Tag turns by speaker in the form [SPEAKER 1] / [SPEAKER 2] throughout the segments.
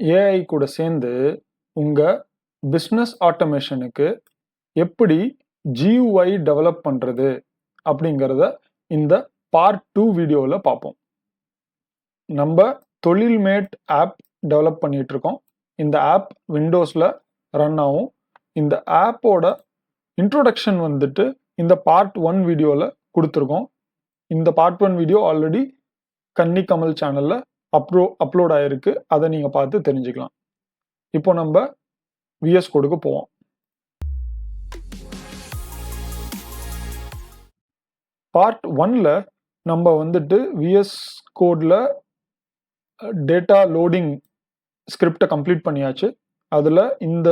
[SPEAKER 1] AI கூட சேர்ந்து உங்கள் பிஸ்னஸ் ஆட்டோமேஷனுக்கு எப்படி ஜியூஐ டெவலப் பண்ணுறது அப்படிங்கிறத இந்த பார்ட் டூ வீடியோவில் பார்ப்போம். நம்ம தொழில்மேட் ஆப் டெவலப் பண்ணிகிட்ருக்கோம் இந்த ஆப் விண்டோஸில் ரன் ஆகும். இந்த ஆப்போட இன்ட்ரோடக்ஷன் வந்துட்டு இந்த பார்ட் ஒன் வீடியோவில் கொடுத்துருக்கோம். இந்த பார்ட் ஒன் வீடியோ ஆல்ரெடி கன்னி கமல் சேனலில் அப்ரோ அப்லோட் ஆயிருக்கு. அதை நீங்கள் பார்த்து தெரிஞ்சுக்கலாம். இப்போ நம்ம விஎஸ் கோடுக்கு போவோம். பார்ட் ஒன்ல நம்ம வந்துட்டு விஎஸ் கோடில் டேட்டா லோடிங் ஸ்கிரிப்டை கம்ப்ளீட் பண்ணியாச்சு. அதில் இந்த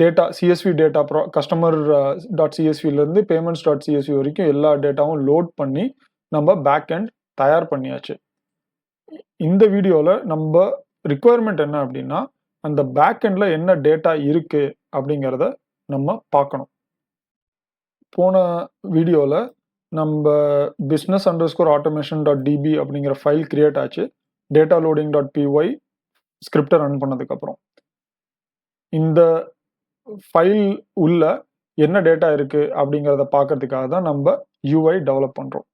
[SPEAKER 1] data CSV data from customer dot சிஎஸ்விலேருந்து payments dot CSV வரைக்கும் எல்லா டேட்டாவும் லோட் பண்ணி நம்ம பேக் அண்ட் தயார் பண்ணியாச்சு. இந்த வீடியோவில் நம்ம ரிக்குவயர்மெண்ட் என்ன அப்படின்னா அந்த பேக் எண்டில் என்ன டேட்டா இருக்கு அப்படிங்கிறத நம்ம பார்க்கணும். போன வீடியோவில் நம்ம business underscore automation dot DB அப்படிங்கிற ஃபைல் கிரியேட் ஆச்சு. டேட்டா லோடிங் டாட் பிஒய் ஸ்கிரிப்டை ரன் பண்ணதுக்கப்புறம் இந்த ஃபைல் உள்ள என்ன டேட்டா இருக்குது அப்படிங்கிறத பார்க்கறதுக்காக தான் நம்ம யூஐ டெவலப் பண்ணுறோம்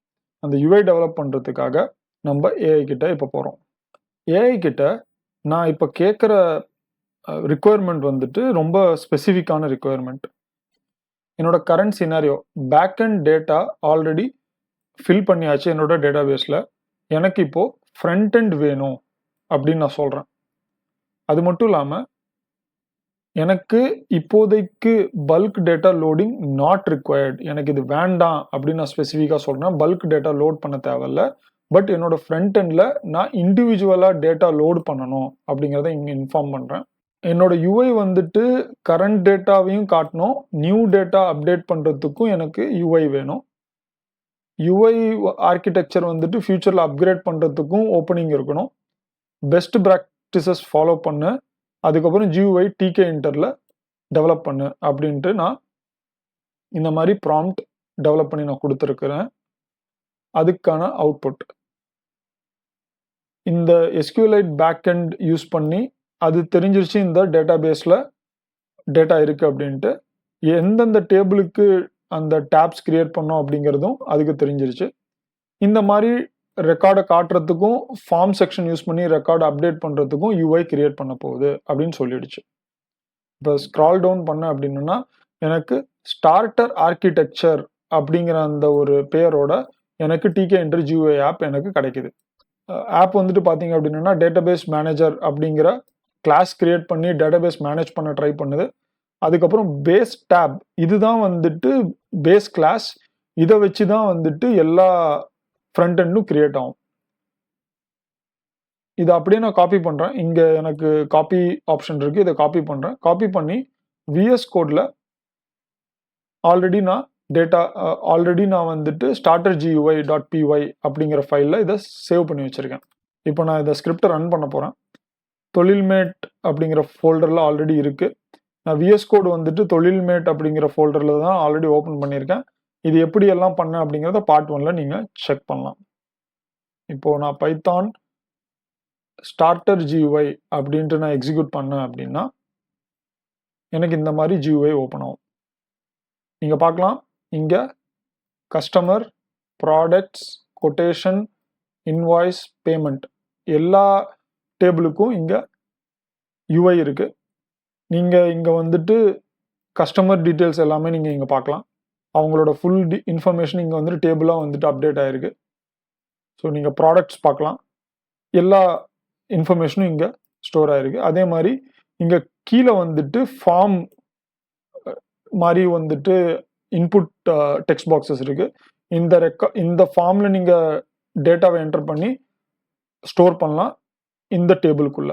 [SPEAKER 1] அந்த யூஐ டெவலப் பண்ணுறதுக்காக நம்ம ஏஐ கிட்ட இப்போ போகிறோம் ஏஐ கிட்ட நான் இப்போ கேட்குற ரிக்குவயர்மெண்ட் வந்துட்டு ரொம்ப ஸ்பெசிஃபிக்கான ரிக்குவயர்மெண்ட் என்னோட current scenario back end data already fill பண்ணியாச்சு என்னோட டேட்டா பேஸில் எனக்கு இப்போது ஃப்ரண்ட் அண்ட் வேணும் அப்படின்னு நான் சொல்கிறேன் அது மட்டும் இல்லாமல் எனக்கு இப்போதைக்கு bulk data loading not required எனக்கு இது வேண்டாம் அப்படின்னு நான் ஸ்பெசிஃபிக்காக சொல்கிறேன் பல்க் டேட்டா லோட் பண்ண தேவையில்ல. பட் என்னோட ஃப்ரண்ட் எண்டில் நான் இண்டிவிஜுவலாக டேட்டா லோடு பண்ணணும் அப்படிங்கிறத இங்கே இன்ஃபார்ம் பண்ணுறேன் என்னோட யூஐ வந்துட்டு கரண்ட் டேட்டாவையும் காட்டணும் நியூ டேட்டா அப்டேட் பண்ணுறதுக்கும் எனக்கு யூஐ வேணும். யூஐ ஆர்கிடெக்சர் வந்துட்டு ஃபியூச்சரில் அப்கிரேட் பண்ணுறதுக்கும் ஓப்பனிங் இருக்கணும். பெஸ்ட் ப்ராக்டிசஸ் ஃபாலோ பண்ணு அதுக்கப்புறம் ஜியூஐ டிகே இன்டரில் டெவலப் பண்ணு அப்படின்ட்டு நான் இந்த மாதிரி ப்ராம்ப்ட் டெவலப் பண்ணி நான் கொடுத்துருக்குறேன். அதுக்கான அவுட்புட் இந்த எஸ்கியூலைட் பேக் அண்ட் யூஸ் பண்ணி அது தெரிஞ்சிருச்சு இந்த டேட்டா பேஸில் டேட்டா இருக்குது அப்படின்ட்டு. எந்தெந்த டேபிளுக்கு அந்த டேப்ஸ் கிரியேட் பண்ணோம் அப்படிங்கிறதும் அதுக்கு தெரிஞ்சிருச்சு. இந்த மாதிரி ரெக்கார்டை காட்டுறதுக்கும் ஃபார்ம் செக்ஷன் யூஸ் பண்ணி ரெக்கார்டை அப்டேட் பண்ணுறதுக்கும் யூஐ கிரியேட் பண்ண போகுது அப்படின்னு சொல்லிடுச்சு. இப்போ ஸ்க்ரால் டவுன் பண்ண அப்படின்னா எனக்கு ஸ்டார்டர் ஆர்கிடெக்சர் அப்படிங்கிற அந்த ஒரு பேரோட எனக்கு டிகே என்டர் ஜியூஐ ஆப் எனக்கு கிடைக்குது. ஆப் வந்துட்டு பார்த்தீங்க அப்படின்னா டேட்டாபேஸ் மேனேஜர் அப்படிங்கிற கிளாஸ் கிரியேட் பண்ணி டேட்டாபேஸ் மேனேஜ் பண்ண ட்ரை பண்ணுது. அதுக்கப்புறம் பேஸ் டேப் இதுதான் வந்துட்டு பேஸ் கிளாஸ் இதை வச்சு தான் வந்துட்டு எல்லா ஃப்ரண்ட் எண்டும் கிரியேட் ஆகும். இதை அப்படியே நான் காப்பி பண்ணுறேன் இங்கே எனக்கு காப்பி ஆப்ஷன் இருக்குது இதை காப்பி பண்ணுறேன் காப்பி பண்ணி விஎஸ் கோடில் ஆல்ரெடி நான் டேட்டா ஆல்ரெடி uh, நான் வந்துட்டு ஸ்டார்டர் ஜியூஐ டாட் பிஒய் அப்படிங்கிற ஃபைலில் இதை சேவ் பண்ணி வச்சுருக்கேன். இப்போ நான் இதை ஸ்கிரிப்டை ரன் பண்ண போகிறேன் தொழில்மேட் அப்படிங்கிற ஃபோல்டரில் ஆல்ரெடி இருக்குது நான் விஎஸ் கோடு வந்துட்டு தொழில்மேட் அப்படிங்கிற ஃபோல்டரில் தான் ஆல்ரெடி ஓப்பன் பண்ணியிருக்கேன். இது எப்படி எல்லாம் பண்ணேன் அப்படிங்கிறத பார்ட் ஒன்ல நீங்கள் செக் பண்ணலாம். இப்போது நான் பைத்தான் ஸ்டார்டர் ஜியூஐ அப்படின்ட்டு நான் எக்ஸிக்யூட் பண்ணேன் அப்படின்னா எனக்கு இந்த மாதிரி ஜியூஐ ஓப்பன் ஆகும். நீங்கள் பார்க்கலாம். இங்கே customer products quotation invoice payment எல்லா டேபிளுக்கும் இங்கே யூஐ இருக்குது நீங்கள் இங்கே வந்துட்டு கஸ்டமர் டீட்டெயில்ஸ் எல்லாமே நீங்கள் இங்கே பார்க்கலாம் அவங்களோட ஃபுல் டி இன்ஃபர்மேஷன் இங்கே வந்துட்டு டேபிளாக வந்துட்டு அப்டேட் ஆகிருக்கு ஸோ நீங்கள் ப்ராடக்ட்ஸ் பார்க்கலாம் எல்லா இன்ஃபர்மேஷனும் இங்கே ஸ்டோர் ஆகிருக்கு அதே மாதிரி இங்கே கீழே வந்துட்டு ஃபார்ம் மாதிரி வந்துட்டு இன்புட் டெக்ஸ்ட் பாக்ஸஸ் இருக்குது இந்த ரெக்க இந்த ஃபார்மில் நீங்கள் டேட்டாவை என்டர் பண்ணி ஸ்டோர் பண்ணலாம் இந்த டேபிளுக்குள்ள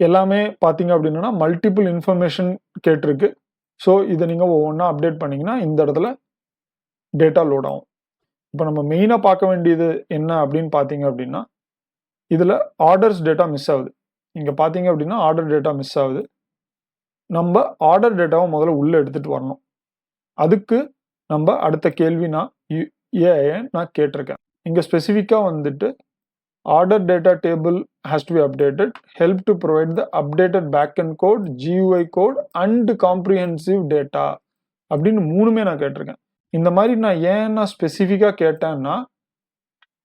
[SPEAKER 1] எல்லாமே பார்த்தீங்க அப்படின்னா மல்டிபிள் இன்ஃபர்மேஷன் கேட்டிருக்கு. ஸோ இதை நீங்கள் ஒவ்வொன்றா அப்டேட் பண்ணிங்கன்னா இந்த இடத்துல டேட்டா லோட் ஆகும். இப்போ நம்ம மெயினாக பார்க்க வேண்டியது என்ன அப்படின்னு பார்த்தீங்க அப்படின்னா இதில் ஆர்டர்ஸ் டேட்டா மிஸ் ஆகுது. இங்கே பார்த்தீங்க அப்படின்னா ஆர்டர் டேட்டா மிஸ் ஆகுது. நம்ம ஆர்டர் டேட்டாவை முதல்ல உள்ளே எடுத்துகிட்டு வரணும். அதுக்கு நம்ம அடுத்த கேள்வி நான் ஏஐ நான் கேட்டிருக்கேன். இங்கே ஸ்பெசிஃபிக்காக வந்துட்டு order data table has to be updated help to provide the updated back end code GUI code and comprehensive data அப்படின்னு மூணுமே நான் கேட்டிருக்கேன். இந்த மாதிரி நான் ஏன் நான் ஸ்பெசிஃபிக்காக கேட்டேன்னா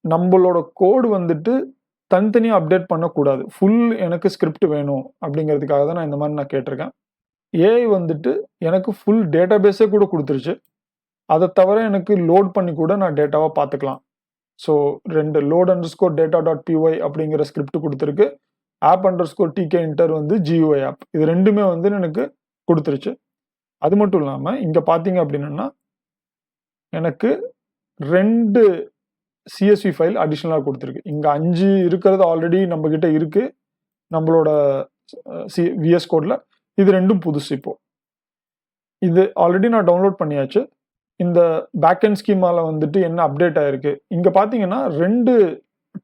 [SPEAKER 1] நம்மளோட கோடு வந்துட்டு தனித்தனியாக அப்டேட் பண்ணக்கூடாது. ஃபுல் எனக்கு ஸ்கிரிப்ட் வேணும் அப்படிங்கிறதுக்காக தான் நான் இந்த மாதிரி நான் கேட்டிருக்கேன். ஏஐ வந்துட்டு எனக்கு ஃபுல் டேட்டா பேஸே கூட கொடுத்துருச்சு. அதை தவிர எனக்கு லோட் பண்ணி கூட நான் டேட்டாவை பார்த்துக்கலாம். ஸோ ரெண்டு load underscore data dot P Y அப்படிங்கிற ஸ்கிரிப்ட் கொடுத்துருக்கு. App underscore tkinter வந்து ஜியூஐ ஆப் இது ரெண்டுமே வந்து எனக்கு கொடுத்துருச்சு. அது மட்டும் இல்லாமல் இங்கே பார்த்தீங்க அப்படின்னா எனக்கு ரெண்டு சிஎஸ்வி ஃபைல் அடிஷ்னலாக கொடுத்துருக்கு. இங்கே அஞ்சு இருக்கிறது ஆல்ரெடி நம்மக்கிட்ட இருக்குது நம்மளோட சி விஎஸ் கோடில் இது ரெண்டும் புதுசு இப்போ. இது ஆல்ரெடி நான் டவுன்லோட் பண்ணியாச்சு. இந்த பேக்கெண்ட் ஸ்கீமாவில் வந்துட்டு என்ன அப்டேட் ஆயிருக்கு? இங்கே பார்த்தீங்கன்னா ரெண்டு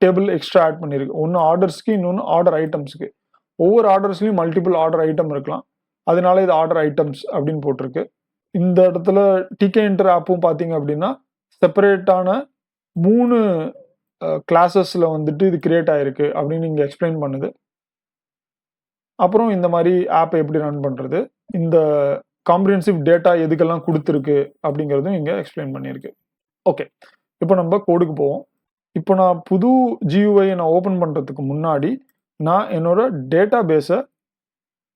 [SPEAKER 1] டேபிள் எக்ஸ்ட்ரா ஆட் பண்ணியிருக்கு ஒன்று ஆர்டர்ஸ்க்கு இன்னொன்று ஆர்டர் ஐட்டம்ஸ்க்கு ஒவ்வொரு ஆர்டர்ஸ்லையும் மல்டிபிள் ஆர்டர் ஐட்டம் இருக்கலாம். அதனால இது ஆர்டர் ஐட்டம்ஸ் அப்படின்னு போட்டிருக்கு. இந்த இடத்துல டிகே இன்டர் ஆப்பும் பார்த்தீங்க அப்படின்னா செப்பரேட்டான மூணு கிளாஸஸில் வந்துட்டு இது கிரியேட் ஆயிருக்கு அப்படின்னு இங்கே எக்ஸ்பிளைன் பண்ணுது. அப்புறம் இந்த மாதிரி ஆப்பை எப்படி ரன் பண்ணுறது இந்த காம்ப்ரிஹென்சிவ் டேட்டா எதுக்கெல்லாம் கொடுத்துருக்கு அப்படிங்கிறதும் இங்கே எக்ஸ்பிளைன் பண்ணியிருக்கு. ஓகே இப்போ நம்ம கோடுக்கு போவோம். இப்போ நான் புது ஜியூஐ நான் ஓப்பன் பண்ணுறதுக்கு முன்னாடி நான் என்னோட டேட்டா பேஸை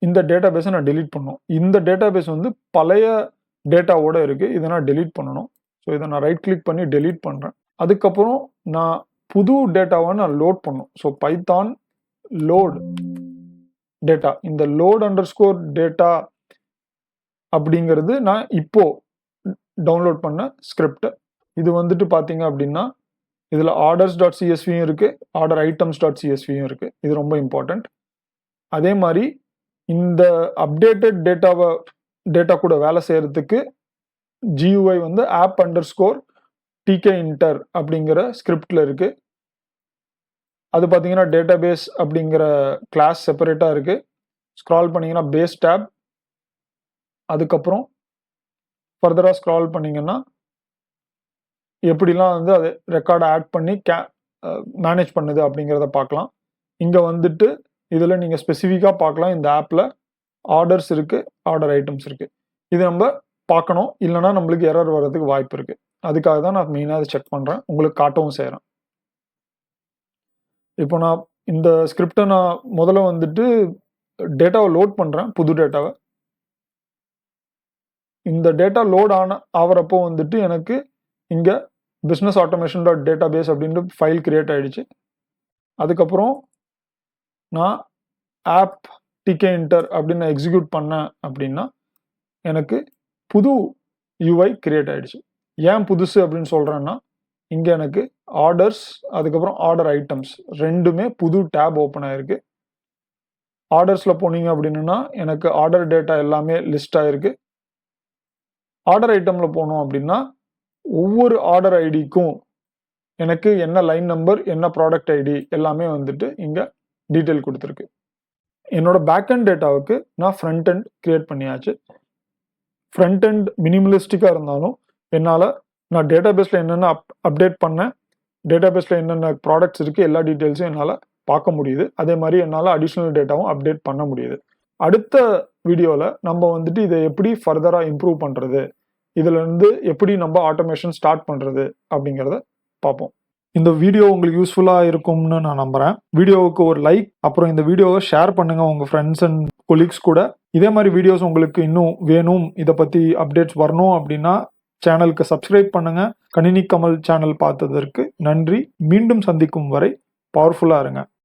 [SPEAKER 1] இந்த டேட்டா பேஸை நான் டெலீட் பண்ணணும். இந்த டேட்டா பேஸ் வந்து பழைய டேட்டாவோட இருக்குது இதை நான் டெலீட் பண்ணணும். ஸோ இதை நான் ரைட் கிளிக் பண்ணி டெலீட் பண்ணுறேன் அதுக்கப்புறம் நான் புது டேட்டாவை நான் லோட் பண்ணும் ஸோ பைத்தான் லோட் டேட்டா இந்த லோட் அண்டர் ஸ்கோர் டேட்டா அப்படிங்கிறது நான் இப்போ டவுன்லோட் பண்ண ஸ்கிரிப்ட் இது வந்துட்டு பார்த்தீங்க அப்படின்னா இதில் ஆர்டர்ஸ் டாட் சிஎஸ்வியும் இருக்குது ஆர்டர் ஐட்டம்ஸ் டாட் சிஎஸ்வியும் இருக்குது இது ரொம்ப இம்பார்ட்டண்ட் அதே மாதிரி இந்த அப்டேட்டட் டேட்டாவை டேட்டா கூட வேலை செய்கிறதுக்கு ஜியூஐ வந்து app underscore tkinter அப்படிங்கிற ஸ்கிரிப்டில் இருக்குது அது பார்த்தீங்கன்னா டேட்டா பேஸ் அப்படிங்கிற கிளாஸ் செப்பரேட்டாக இருக்குது ஸ்க்ரால் பண்ணிங்கன்னா பேஸ் டேப் அதுக்கப்புறம் ஃபர்தராக ஸ்க்ரால் பண்ணிங்கன்னா எப்படிலாம் வந்து அது ரெக்கார்டை ஆட் பண்ணி கே மேனேஜ் பண்ணுது அப்படிங்கிறத பார்க்கலாம். இங்கே வந்துட்டு இதில் நீங்கள் ஸ்பெசிஃபிக்காக பார்க்கலாம். இந்த ஆப்பில் ஆர்டர்ஸ் இருக்குது ஆர்டர் ஐட்டம்ஸ் இருக்குது இது நம்ம பார்க்கணும். இல்லைனா நம்மளுக்கு எரர் வர்றதுக்கு வாய்ப்பு இருக்குது அதுக்காக தான் நான் மெயினாக அதை செக் பண்ணுறேன் உங்களுக்கு காட்டவும் செய்கிறேன் இப்போ நான் இந்த ஸ்கிரிப்டை நான் முதல்ல வந்துட்டு டேட்டாவை லோட் பண்ணுறேன் புது டேட்டாவை இந்த டேட்டா லோட் ஆன ஆகிறப்போ வந்துட்டு எனக்கு இங்கே business automation dot database அப்படின்ட்டு ஃபைல் கிரியேட் ஆகிடுச்சு அதுக்கப்புறம் நான் ஆப் டிகே இன்டர் அப்படின்னு நான் எக்ஸிக்யூட் பண்ணேன் அப்படின்னா எனக்கு புது யூஐ கிரியேட் ஆகிடுச்சு ஏன் புதுசு அப்படின்னு சொல்கிறேன்னா இங்கே எனக்கு ஆர்டர்ஸ் அதுக்கப்புறம் ஆர்டர் ஐட்டம்ஸ் ரெண்டுமே புது டேப் ஓப்பன் ஆயிருக்கு. ஆர்டர்ஸில் போனீங்க அப்படின்னா எனக்கு ஆர்டர் டேட்டா எல்லாமே லிஸ்ட் ஆயிருக்கு. ஆர்டர் ஐட்டமில் போனோம் அப்படின்னா ஒவ்வொரு ஆர்டர் ஐடிக்கும் எனக்கு என்ன லைன் நம்பர் என்ன ப்ராடக்ட் ஐடி எல்லாமே வந்துட்டு இங்கே டீட்டெயில் கொடுத்துருக்கு. என்னோட பேக் அண்ட் டேட்டாவுக்கு நான் ஃப்ரண்ட் அண்ட் கிரியேட் பண்ணியாச்சு. ஃப்ரண்ட் அண்ட் மினிமலிஸ்டிக்காக இருந்தாலும் என்னால் நான் டேட்டா பேஸில் என்னென்ன அப் அப்டேட் பண்ணேன் டேட்டா பேஸில் என்னென்ன ப்ராடக்ட்ஸ் இருக்குது எல்லா டீட்டெயில்ஸும் என்னால் பார்க்க முடியுது. அதே மாதிரி என்னால் அடிஷ்னல் டேட்டாவும் அப்டேட் பண்ண முடியுது. அடுத்த வீடியோவில் நம்ம வந்துட்டு இதை எப்படி ஃபர்தராக இம்ப்ரூவ் பண்ணுறது இதுலேருந்து எப்படி நம்ம ஆட்டோமேஷன் ஸ்டார்ட் பண்ணுறது அப்படிங்கிறத பார்ப்போம். இந்த வீடியோ உங்களுக்கு யூஸ்ஃபுல்லாக இருக்கும்னு நான் நம்புகிறேன் வீடியோவுக்கு ஒரு லைக் அப்புறம் இந்த வீடியோவை ஷேர் பண்ணுங்கள் உங்கள் ஃப்ரெண்ட்ஸ் அண்ட் கொலீக்ஸ் கூட. இதே மாதிரி வீடியோஸ் உங்களுக்கு இன்னும் வேணும் இதை பற்றி அப்டேட்ஸ் வரணும் அப்படின்னா சேனலுக்கு சப்ஸ்கிரைப் பண்ணுங்க. கணினி கமல் சேனல் பார்த்ததற்கு நன்றி. மீண்டும் சந்திக்கும் வரை பவர்ஃபுல்லாக இருங்க.